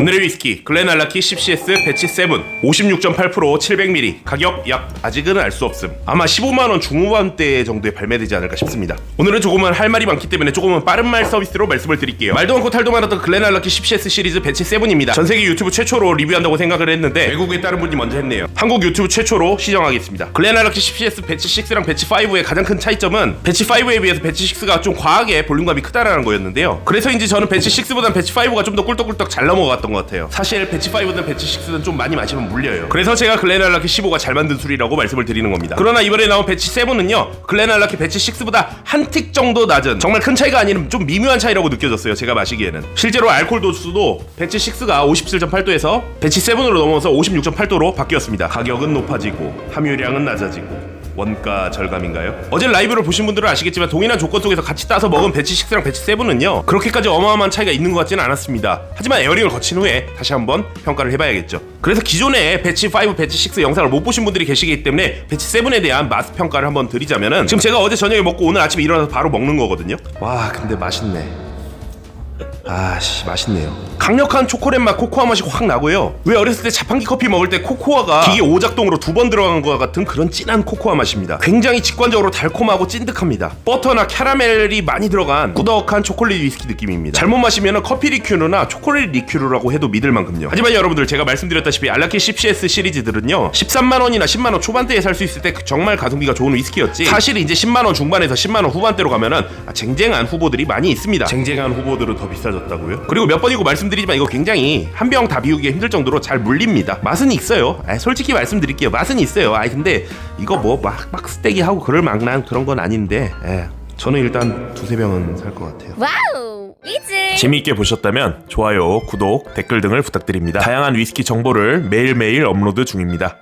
오늘의 위스키 글렌알라키 10CS 배치 7 56.8% 700ml 가격 약 아직은 알 수 없음. 아마 15만원 중후반대 정도에 발매되지 않을까 싶습니다. 오늘은 조금은 할 말이 많기 때문에 조금은 빠른 말 서비스로 말씀을 드릴게요. 말도 많고 탈도 많았던 글렌알라키 10CS 시리즈 배치 7입니다. 전세계 유튜브 최초로 리뷰한다고 생각을 했는데 외국에 다른 분이 먼저 했네요. 한국 유튜브 최초로 시정하겠습니다. 글렌알라키 10CS 배치 6랑 배치 5의 가장 큰 차이점은 배치 5에 비해서 배치 6가 좀 과하게 볼륨감이 크다라는 거였는데요. 그래서인지 저는 배치 6보단 배치 5가 좀 더 꿀떡꿀떡 잘 넘어갔던 것 같아요. 사실 배치 5든 배치 6든 좀 많이 마시면 물려요. 그래서 제가 글렌알라키 15가 잘 만든 술이라고 말씀을 드리는 겁니다. 그러나 이번에 나온 배치 7은요 글렌알라키 배치 6보다 한 틱 정도 낮은 정말 큰 차이가 아닌 좀 미묘한 차이라고 느껴졌어요 제가 마시기에는. 실제로 알코올 도수도 배치 6가 57.8도에서 배치 7으로 넘어서 56.8도로 바뀌었습니다. 가격은 높아지고 함유량은 낮아지고 원가 절감인가요? 어제 라이브를 보신 분들은 아시겠지만 동일한 조건 속에서 같이 따서 먹은 배치 6랑 배치 7은요 그렇게까지 어마어마한 차이가 있는 것 같지는 않았습니다. 하지만 에어링을 거친 후에 다시 한번 평가를 해봐야겠죠. 그래서 기존에 배치 5, 배치 6 영상을 못 보신 분들이 계시기 때문에 배치 7에 대한 맛 평가를 한번 드리자면은 지금 제가 어제 저녁에 먹고 오늘 아침에 일어나서 바로 먹는 거거든요. 와 근데 맛있네 아씨 맛있네요. 강력한 초콜릿 맛 코코아 맛이 확 나고요. 왜 어렸을 때 자판기 커피 먹을 때 코코아가 기계 오작동으로 두 번 들어간 것 같은 그런 진한 코코아 맛입니다. 굉장히 직관적으로 달콤하고 찐득합니다. 버터나 캐러멜이 많이 들어간 꾸덕한 초콜릿 위스키 느낌입니다. 잘못 마시면 커피 리큐르나 초콜릿 리큐르라고 해도 믿을 만큼요. 하지만 여러분들 제가 말씀드렸다시피 알라키 10CS 시리즈들은요 13만 원이나 10만 원 초반대에 살 수 있을 때 정말 가성비가 좋은 위스키였지. 사실 이제 10만 원 중반에서 10만 원 후반대로 가면은 아, 쟁쟁한 후보들이 많이 있습니다. 쟁쟁한 후보들은 더 비싸 졌다고요? 그리고 몇 번이고 말씀드리지만 이거 굉장히 한 병 다 비우기 힘들 정도로 잘 물립니다. 맛은 있어요. 아, 솔직히 말씀드릴게요. 맛은 있어요. 아 근데 이거 뭐 막 막 스테기 하고 그럴 만한 그런 건 아닌데. 예. 저는 일단 두세 병은 살 것 같아요. 와우 이즈 재미있게 보셨다면 좋아요, 구독, 댓글 등을 부탁드립니다. 다양한 위스키 정보를 매일매일 업로드 중입니다.